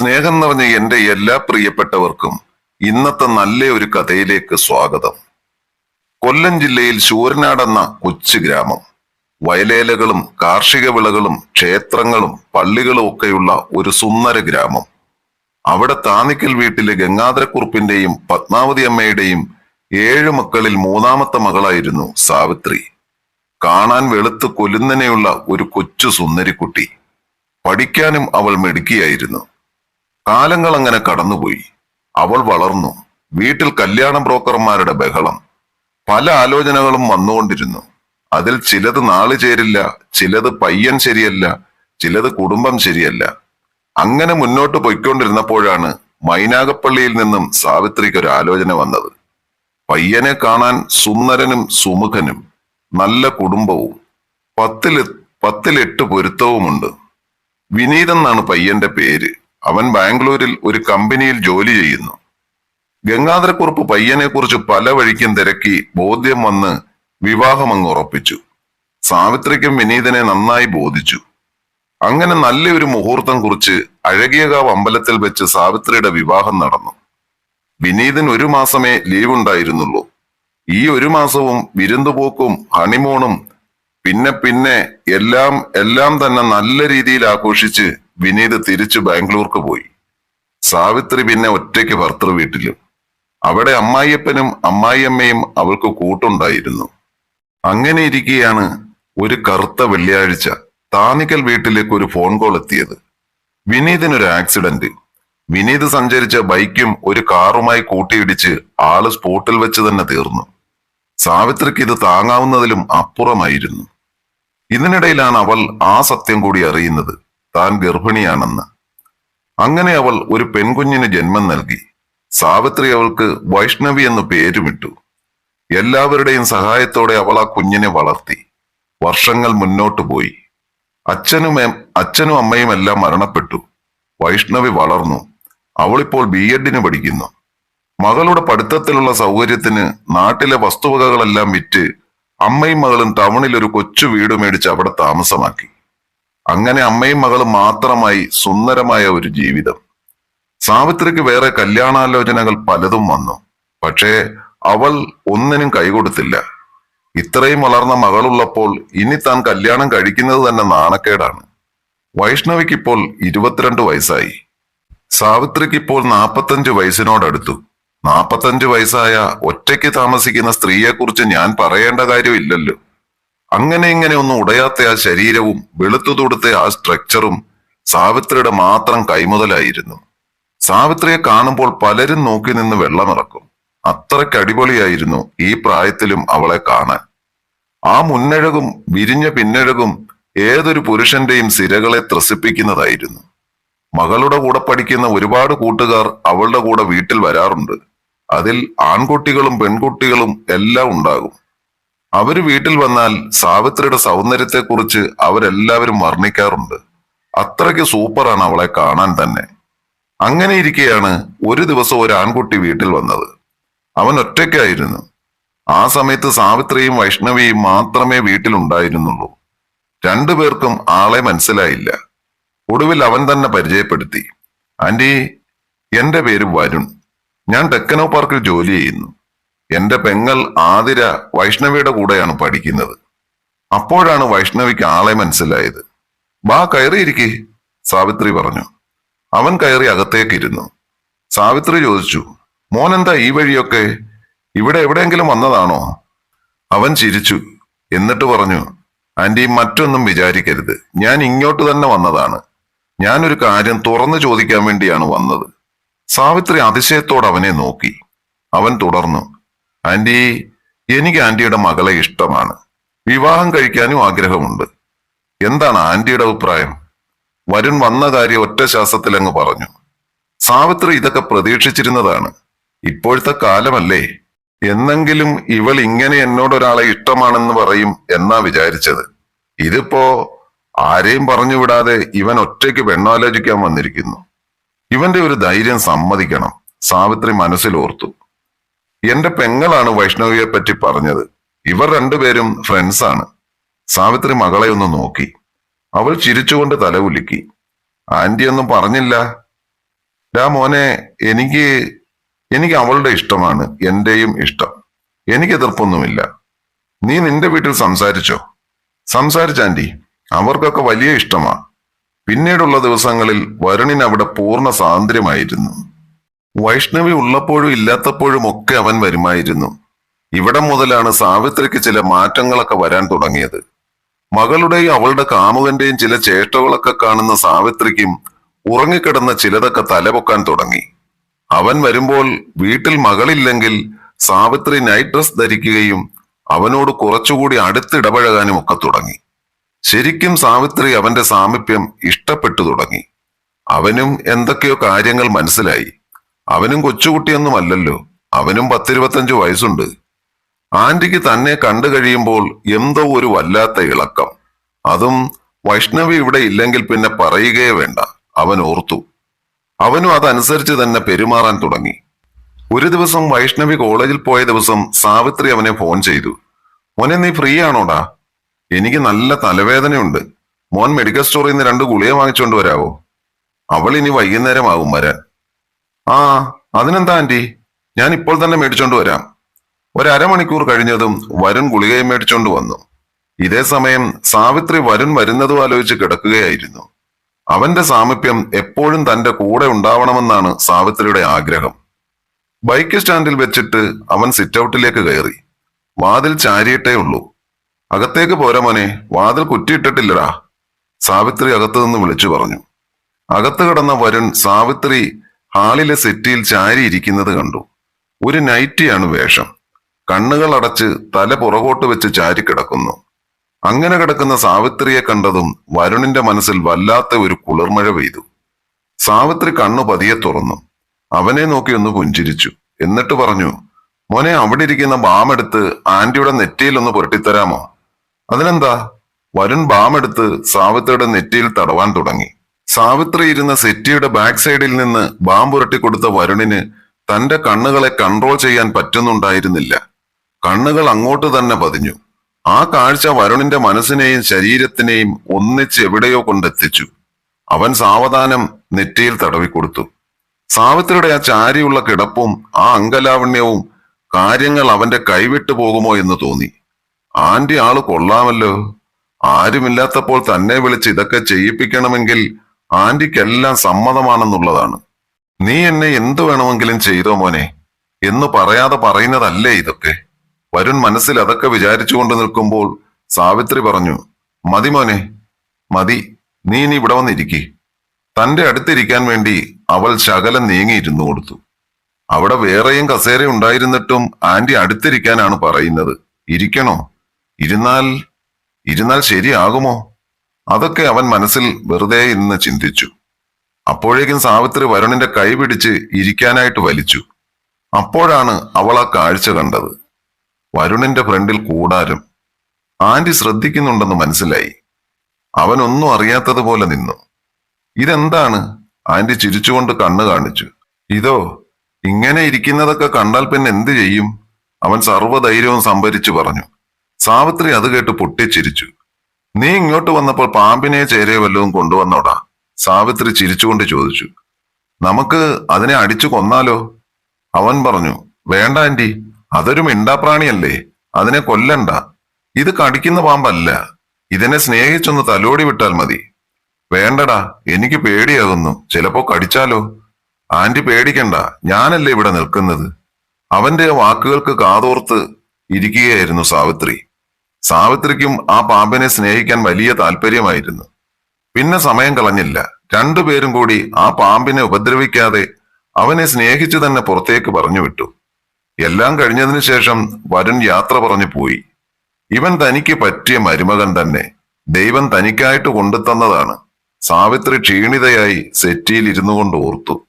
സ്നേഹം നിറഞ്ഞ എന്റെ എല്ലാ പ്രിയപ്പെട്ടവർക്കും ഇന്നത്തെ നല്ല ഒരു കഥയിലേക്ക് സ്വാഗതം. കൊല്ലം ജില്ലയിൽ ശൂരനാടെന്ന കൊച്ചു ഗ്രാമം. വയലേലകളും കാർഷിക വിളകളും ക്ഷേത്രങ്ങളും പള്ളികളും ഒക്കെയുള്ള ഒരു സുന്ദര ഗ്രാമം. അവിടെ താന്നിക്കൽ വീട്ടിലെ ഗംഗാധരക്കുറുപ്പിന്റെയും പത്മാവതി അമ്മയുടെയും ഏഴ് മക്കളിൽ മൂന്നാമത്തെ മകളായിരുന്നു സാവിത്രി. കാണാൻ വെളുത്ത് കൊലുന്നനെയുള്ള ഒരു കൊച്ചു സുന്ദരിക്കുട്ടി. പഠിക്കാനും അവൾ മിടുക്കിയായിരുന്നു. കാലങ്ങൾ അങ്ങനെ കടന്നുപോയി. അവൾ വളർന്നു. വീട്ടിൽ കല്യാണ ബ്രോക്കർമാരുടെ ബഹളം. പല ആലോചനകളും വന്നുകൊണ്ടിരുന്നു. അതിൽ ചിലത് നാൾ ചേരില്ല ചിലത് പയ്യൻ ശരിയല്ല ചിലത് കുടുംബം ശരിയല്ല. അങ്ങനെ മുന്നോട്ട് പൊയ്ക്കൊണ്ടിരുന്നപ്പോഴാണ് മൈനാഗപ്പള്ളിയിൽ നിന്നും സാവിത്രിക്ക് ഒരു ആലോചന വന്നത്. പയ്യനെ കാണാൻ സുന്ദരനും സുമുഖനും നല്ല കുടുംബവും പത്തിൽ പത്തിലെട്ട് പൊരുത്തവുമുണ്ട്. വിനീതെന്നാണ് പയ്യന്റെ പേര്. അവൻ ബാംഗ്ലൂരിൽ ഒരു കമ്പനിയിൽ ജോലി ചെയ്യുന്നു. ഗംഗാധരക്കുറുപ്പ് പയ്യനെ കുറിച്ച് പല വഴിക്കും തിരക്കി ബോധ്യം വന്ന് വിവാഹം അങ്ങ് ഉറപ്പിച്ചു. സാവിത്രിക്കും വിനീതനെ നന്നായി ബോധിച്ചു. അങ്ങനെ നല്ലൊരു മുഹൂർത്തം കുറിച്ച് അഴകിയകാവ് അമ്പലത്തിൽ വെച്ച് സാവിത്രിയുടെ വിവാഹം നടന്നു. വിനീതൻ ഒരു മാസമേ ലീവ് ഉണ്ടായിരുന്നുള്ളൂ ഈ ഒരു മാസവും വിരുന്നുപോക്കും ഹണിമൂണും പിന്നെ പിന്നെ എല്ലാം എല്ലാം തന്നെ നല്ല രീതിയിൽ ആഘോഷിച്ച് വിനീത് തിരിച്ചു ബാംഗ്ലൂർക്ക് പോയി. സാവിത്രി പിന്നെ ഒറ്റയ്ക്ക് ഭർത്തൃ വീട്ടിലും. അവിടെ അമ്മായിയപ്പനും അമ്മായിയമ്മയും അവൾക്ക് കൂട്ടുണ്ടായിരുന്നു. അങ്ങനെ ഇരിക്കെയാണ് ഒരു കറുത്ത വെള്ളിയാഴ്ച താനിക്കൽ വീട്ടിലേക്ക് ഒരു ഫോൺ കോൾ എത്തിയത്. വിനീതിനൊരു ആക്സിഡന്റ് വിനീത് സഞ്ചരിച്ച ബൈക്കും ഒരു കാറുമായി കൂട്ടിയിടിച്ച് ആൾ സ്പോട്ടിൽ വെച്ച് തന്നെ തീർന്നു. സാവിത്രിക്ക് ഇത് താങ്ങാവുന്നതിലും അപ്പുറമായിരുന്നു. ഇതിനിടയിലാണ് അവൾ ആ സത്യം കൂടി അറിയുന്നത്. താൻ ഗർഭിണിയാണെന്ന്. അങ്ങനെ അവൾ ഒരു പെൺകുഞ്ഞിന് ജന്മം നൽകി. സാവിത്രി അവൾക്ക് വൈഷ്ണവി എന്ന് പേരുമിട്ടു. എല്ലാവരുടെയും സഹായത്തോടെ അവൾ ആ കുഞ്ഞിനെ വളർത്തി. വർഷങ്ങൾ മുന്നോട്ടു പോയി. അച്ഛനും അച്ഛനും അമ്മയും എല്ലാം മരണപ്പെട്ടു. വൈഷ്ണവി വളർന്നു. അവളിപ്പോൾ ബി എഡിന് പഠിക്കുന്നു. മകളുടെ പഠിത്തത്തിലുള്ള സൗകര്യത്തിന് നാട്ടിലെ വസ്തുവകകളെല്ലാം വിറ്റ് അമ്മയും മകളും ടൗണിൽ ഒരു കൊച്ചു വീട് മേടിച്ച് അവിടെ താമസമാക്കി. അങ്ങനെ അമ്മയും മകളും മാത്രമായി സുന്ദരമായ ഒരു ജീവിതം. സാവിത്രിക്ക് വേറെ കല്യാണാലോചനകൾ പലതും വന്നു. പക്ഷേ അവൾ ഒന്നിനും കൈകൊടുത്തില്ല. ഇത്രയും വളർന്ന മകളുള്ളപ്പോൾ ഇനി താൻ കല്യാണം കഴിക്കുന്നത് തന്നെ നാണക്കേടാണ്. വൈഷ്ണവിക്ക് ഇപ്പോൾ ഇരുപത്തിരണ്ട് വയസ്സായി. സാവിത്രിക്ക് ഇപ്പോൾ നാൽപ്പത്തഞ്ച് വയസ്സിനോടടുത്തു. നാൽപ്പത്തഞ്ച് വയസ്സായ ഒറ്റയ്ക്ക് താമസിക്കുന്ന സ്ത്രീയെക്കുറിച്ച് ഞാൻ പറയേണ്ട കാര്യമില്ലല്ലോ. അങ്ങനെ ഇങ്ങനെ ഒന്നും ഉടയാത്ത ആ ശരീരവും വെളുത്തു തൊടുത്ത ആ സ്ട്രക്ചറും സാവിത്രിയുടെ മാത്രം കൈമുതലായിരുന്നു. സാവിത്രിയെ കാണുമ്പോൾ പലരും നോക്കി നിന്ന് വെള്ളമിറക്കും. അത്രയ്ക്ക് അടിപൊളിയായിരുന്നു ഈ പ്രായത്തിലും അവളെ കാണാൻ. ആ മുന്നഴകും വിരിഞ്ഞ പിന്നഴകും ഏതൊരു പുരുഷന്റെയും സിരകളെ ത്രസിപ്പിക്കുന്നതായിരുന്നു. മകളുടെ കൂടെ പഠിക്കുന്ന ഒരുപാട് കൂട്ടുകാർ അവളുടെ കൂടെ വീട്ടിൽ വരാറുണ്ട്. അതിൽ ആൺകുട്ടികളും പെൺകുട്ടികളും എല്ലാം ഉണ്ടാകും. അവർ വീട്ടിൽ വന്നാൽ സാവിത്രിയുടെ സൗന്ദര്യത്തെക്കുറിച്ച് അവരെല്ലാവരും വർണിക്കാറുണ്ട്. അത്രയ്ക്ക് സൂപ്പറാണ് അവളെ കാണാൻ തന്നെ. അങ്ങനെ ഇരിക്കെയാണ് ഒരു ദിവസം ഒരു ആൺകുട്ടി വീട്ടിൽ വന്നത്. അവൻ ഒറ്റയ്ക്കായിരുന്നു. ആ സമയത്ത് സാവിത്രിയും വൈഷ്ണവിയും മാത്രമേ വീട്ടിലുണ്ടായിരുന്നുള്ളൂ. രണ്ടുപേർക്കും ആളെ മനസ്സിലായില്ല. ഒടുവിൽ അവൻ തന്നെ പരിചയപ്പെടുത്തി. ആന്റി എന്റെ പേര് വരുൺ. ഞാൻ ടെക്കനോ പാർക്കിൽ ജോലി ചെയ്യുന്നു. എന്റെ പെങ്ങൾ ആതിര വൈഷ്ണവിയുടെ കൂടെയാണ് പഠിക്കുന്നത്. അപ്പോഴാണ് വൈഷ്ണവിക്ക് ആളെ മനസ്സിലായത്. ബാ കയറിയിരിക്കെ സാവിത്രി പറഞ്ഞു. അവൻ കയറി അകത്തേക്കിരുന്നു. സാവിത്രി ചോദിച്ചു മോൻ എന്താ ഈ വഴിയൊക്കെ? ഇവിടെ എവിടെയെങ്കിലും വന്നതാണോ? അവൻ ചിരിച്ചു. എന്നിട്ട് പറഞ്ഞു ആന്റി മറ്റൊന്നും വിചാരിക്കരുത്. ഞാൻ ഇങ്ങോട്ട് തന്നെ വന്നതാണ്. ഞാനൊരു കാര്യം തുറന്നു ചോദിക്കാൻ വേണ്ടിയാണ് വന്നത്. സാവിത്രി അതിശയത്തോടെ അവനെ നോക്കി. അവൻ തുടർന്നു ആന്റി എനിക്ക് ആന്റിയുടെ മകളെ ഇഷ്ടമാണ്. വിവാഹം കഴിക്കാനും ആഗ്രഹമുണ്ട്. എന്താണ് ആന്റിയുടെ അഭിപ്രായം? വരുൺ വന്ന കാര്യം ഒറ്റ ശ്വാസത്തിൽ അങ്ങ് പറഞ്ഞു. സാവിത്രി ഇതൊക്കെ പ്രതീക്ഷിച്ചിരുന്നതാണ്. ഇപ്പോഴത്തെ കാലമല്ലേ? എന്നെങ്കിലും ഇവൾ ഇങ്ങനെ എന്നോടൊരാളെ ഇഷ്ടമാണെന്ന് പറയും എന്നാ വിചാരിച്ചത്. ഇതിപ്പോ ആരെയും പറഞ്ഞു വിടാതെ ഇവൻ ഒറ്റയ്ക്ക് പെണ്ണാലോചിക്കാൻ വന്നിരിക്കുന്നു. ഇവന്റെ ഒരു ധൈര്യം സമ്മതിക്കണം. സാവിത്രി മനസ്സിലോർത്തു. എന്റെ പെങ്ങളാണ് വൈഷ്ണവിയെ പറ്റി പറഞ്ഞത്. ഇവർ രണ്ടുപേരും ഫ്രണ്ട്സാണ് സാവിത്രി മകളെ ഒന്ന് നോക്കി. അവൾ ചിരിച്ചുകൊണ്ട് തലകുലുക്കി ആന്റി ഒന്നും പറഞ്ഞില്ല. ഡാ മോനെ എനിക്ക് എനിക്ക് അവളുടെ ഇഷ്ടമാണ് എന്റെയും ഇഷ്ടം. എനിക്ക് എതിർപ്പൊന്നുമില്ല. നീ നിന്റെ വീട്ടിൽ സംസാരിച്ചോ? സംസാരിച്ചാന്റി അവർക്കൊക്കെ വലിയ ഇഷ്ടമാ. പിന്നീടുള്ള ദിവസങ്ങളിൽ വരുണിന് അവിടെ പൂർണ സ്വാതന്ത്ര്യമായിരുന്നു. വൈഷ്ണവി ഉള്ളപ്പോഴും ഇല്ലാത്തപ്പോഴും ഒക്കെ അവൻ വരുമായിരുന്നു. ഇവിടെ മുതലാണ് സാവിത്രിക്ക് ചില മാറ്റങ്ങളൊക്കെ വരാൻ തുടങ്ങിയത്. മകളുടെയും അവളുടെ കാമുകന്റെയും ചില ചേഷ്ടകളൊക്കെ കാണുന്ന സാവിത്രിക്കും ഉറങ്ങിക്കിടന്ന ചിലതൊക്കെ തലപൊക്കാൻ തുടങ്ങി. അവൻ വരുമ്പോൾ വീട്ടിൽ മകളില്ലെങ്കിൽ സാവിത്രി നൈറ്റ് ഡ്രസ് ധരിക്കുകയും അവനോട് കുറച്ചുകൂടി അടുത്തിടപഴകാനും ഒക്കെ തുടങ്ങി. ശരിക്കും സാവിത്രി അവന്റെ സാമീപ്യം ഇഷ്ടപ്പെട്ടു തുടങ്ങി. അവനും എന്തൊക്കെയോ കാര്യങ്ങൾ മനസ്സിലായി. അവനും കൊച്ചുകുട്ടിയൊന്നുമല്ലല്ലോ. അവനും പത്തിരുപത്തഞ്ചു വയസ്സുണ്ട്. ആന്റിക്ക് തന്നെ കണ്ടു കഴിയുമ്പോൾ എന്തോ ഒരു വല്ലാത്ത ഇളക്കം. അതും വൈഷ്ണവി ഇവിടെ ഇല്ലെങ്കിൽ പിന്നെ പറയുകയേ വേണ്ട. അവൻ ഓർത്തു. അവനും അതനുസരിച്ച് തന്നെ പെരുമാറാൻ തുടങ്ങി. ഒരു ദിവസം വൈഷ്ണവി കോളേജിൽ പോയ ദിവസം സാവിത്രി അവനെ ഫോൺ ചെയ്തു. മോനെ നീ ഫ്രീ ആണോടാ എനിക്ക് നല്ല തലവേദനയുണ്ട്. മോൻ മെഡിക്കൽ സ്റ്റോറിൽ നിന്ന് രണ്ട് ഗുളിക വാങ്ങിച്ചുകൊണ്ട് വരാവോ? അവൾ ഇനി വൈകുന്നേരമാകും വരാൻ. ആ അതിനെന്താ ആന്റി? ഞാൻ ഇപ്പോൾ തന്നെ മേടിച്ചോണ്ട് വരാം. ഒരമണിക്കൂർ കഴിഞ്ഞതും വരുൺ ഗുളികയും മേടിച്ചോണ്ട് വന്നു. ഇതേ സമയം സാവിത്രി വരുൺ വരുന്നതും ആലോചിച്ച് കിടക്കുകയായിരുന്നു. അവന്റെ സാമീപ്യം എപ്പോഴും തന്റെ കൂടെ ഉണ്ടാവണമെന്നാണ് സാവിത്രിയുടെ ആഗ്രഹം. ബൈക്ക് സ്റ്റാൻഡിൽ വെച്ചിട്ട് അവൻ സിറ്റ് ഔട്ടിലേക്ക് കയറി. വാതിൽ ചാരിയിട്ടേ ഉള്ളൂ. അകത്തേക്ക് പോരാ മോനെ വാതിൽ കുറ്റിയിട്ടിട്ടില്ലടാ. സാവിത്രി അകത്തു നിന്ന് വിളിച്ചു പറഞ്ഞു. അകത്ത് കിടന്ന വരുൺ സാവിത്രി ഹാളിലെ സെറ്റിയിൽ ചാരിയിരിക്കുന്നത് കണ്ടു. ഒരു നൈറ്റിയാണ് വേഷം. കണ്ണുകൾ അടച്ച് തല പുറകോട്ട് വെച്ച് ചാരി കിടക്കുന്നു. അങ്ങനെ കിടക്കുന്ന സാവിത്രിയെ കണ്ടതും വരുണിന്റെ മനസ്സിൽ വല്ലാത്ത ഒരു കുളിർമഴ പെയ്തു. സാവിത്രി കണ്ണു പതിയെ തുറന്നു. അവനെ നോക്കി ഒന്ന് പുഞ്ചിരിച്ചു. എന്നിട്ട് പറഞ്ഞു മോനെ അവിടെ ഇരിക്കുന്ന ബാമെടുത്ത് ആന്റിയുടെ നെറ്റിയിൽ ഒന്ന് പുരട്ടിത്തരാമോ? അതിനെന്താ? വരുൺ ബാമെടുത്ത് സാവിത്രിയുടെ നെറ്റിയിൽ തടവാൻ തുടങ്ങി. സാവിത്രി ഇരുന്ന സെറ്റിയുടെ ബാക്ക് സൈഡിൽ നിന്ന് ബാമ്പുരട്ടിക്കൊടുത്ത കൊടുത്ത വരുണിന് തന്റെ കണ്ണുകളെ കൺട്രോൾ ചെയ്യാൻ പറ്റുന്നുണ്ടായിരുന്നില്ല. കണ്ണുകൾ അങ്ങോട്ട് തന്നെ പതിഞ്ഞു. ആ കാഴ്ച വരുണിന്റെ മനസ്സിനെയും ശരീരത്തിനെയും ഒന്നിച്ച് എവിടെയോ കൊണ്ടെത്തിച്ചു. അവൻ സാവധാനം നെറ്റിയിൽ തടവിക്കൊടുത്തു സാവിത്രിയുടെ ആ ചാരിയുള്ള കിടപ്പും ആ അങ്കലാവണ്യവും കാര്യങ്ങൾ അവന്റെ കൈവിട്ടു പോകുമോ എന്ന് തോന്നി. ആന്റി ആൾ കൊള്ളാമല്ലോ. ആരുമില്ലാത്തപ്പോൾ തന്നെ വിളിച്ച് ഇതൊക്കെ ചെയ്യിപ്പിക്കണമെങ്കിൽ ആന്റിക്കെല്ലാം സമ്മതമാണെന്നുള്ളതാണ്. നീ എന്നെ എന്തു വേണമെങ്കിലും ചെയ്തോ മോനെ? എന്ന് പറയാതെ പറയുന്നതല്ലേ ഇതൊക്കെ? വരുൺ മനസ്സിൽ അതൊക്കെ വിചാരിച്ചുകൊണ്ട് നിൽക്കുമ്പോൾ സാവിത്രി പറഞ്ഞു മതി മോനെ മതി നീ ഇനി ഇവിടെ വന്നിരിക്കി. തന്റെ അടുത്തിരിക്കാൻ വേണ്ടി അവൾ ശകലം നീങ്ങിയിരുന്നു കൊടുത്തു. അവിടെ വേറെയും കസേര ഉണ്ടായിരുന്നിട്ടും ആന്റി അടുത്തിരിക്കാനാണ് പറയുന്നത്. ഇരിക്കണോ? ഇരുന്നാൽ ഇരുന്നാൽ ശരിയാകുമോ? അതൊക്കെ അവൻ മനസ്സിൽ വെറുതെ ഇന്ന് ചിന്തിച്ചു. അപ്പോഴേക്കും സാവിത്രി വരുണിന്റെ കൈ പിടിച്ച് ഇരിക്കാനായിട്ട് വലിച്ചു. അപ്പോഴാണ് അവൾ ആ കാഴ്ച കണ്ടത്. വരുണിന്റെ ഫ്രണ്ടിൽ കൂടാരം. ആന്റി ശ്രദ്ധിക്കുന്നുണ്ടെന്ന് മനസ്സിലായി. അവനൊന്നും അറിയാത്തതുപോലെ നിന്നു. ഇതെന്താണ്? ആന്റി ചിരിച്ചുകൊണ്ട് കണ്ണു കാണിച്ചു. ഇതോ ഇങ്ങനെ ഇരിക്കുന്നതൊക്കെ കണ്ടാൽ പിന്നെ എന്തു ചെയ്യും? അവൻ സർവധൈര്യവും സംഭരിച്ചു പറഞ്ഞു. സാവിത്രി അത് കേട്ട് പൊട്ടിച്ചിരിച്ചു. നീ ഇങ്ങോട്ട് വന്നപ്പോൾ പാമ്പിനെ ചേരേ വല്ലതും കൊണ്ടുവന്നോടാ. സാവിത്രി ചിരിച്ചുകൊണ്ട് ചോദിച്ചു. നമുക്ക് അതിനെ അടിച്ചു കൊന്നാലോ? അവൻ പറഞ്ഞു വേണ്ട ആന്റി അതൊരു മിണ്ടാപ്രാണിയല്ലേ അതിനെ കൊല്ലണ്ട. ഇത് കടിക്കുന്ന പാമ്പല്ല ഇതിനെ സ്നേഹിച്ചൊന്ന് തലോടി വിട്ടാൽ മതി. വേണ്ടടാ എനിക്ക് പേടിയാകുന്നു ചിലപ്പോ കടിച്ചാലോ? ആന്റി പേടിക്കണ്ട ഞാനല്ലേ ഇവിടെ നിൽക്കുന്നത്? അവന്റെ വാക്കുകൾക്ക് കാതോർത്ത് ഇരിക്കുകയായിരുന്നു സാവിത്രി. സാവിത്രിക്കും ആ പാമ്പിനെ സ്നേഹിക്കാൻ വലിയ താല്പര്യമായിരുന്നു. പിന്നെ സമയം കളഞ്ഞില്ല. രണ്ടുപേരും കൂടി ആ പാമ്പിനെ ഉപദ്രവിക്കാതെ അവനെ സ്നേഹിച്ചു തന്നെ പുറത്തേക്ക് പറഞ്ഞു വിട്ടു. എല്ലാം കഴിഞ്ഞതിനു ശേഷം വരുൺ യാത്ര പറഞ്ഞു പോയി. ഇവൻ തനിക്ക് പറ്റിയ മരുമകൻ തന്നെ. ദൈവം തനിക്കായിട്ട് കൊണ്ടുതന്നതാണ്. സാവിത്രി ക്ഷീണിതയായി സെറ്റിയിൽ ഇരുന്നു കൊണ്ട് ഓർത്തു.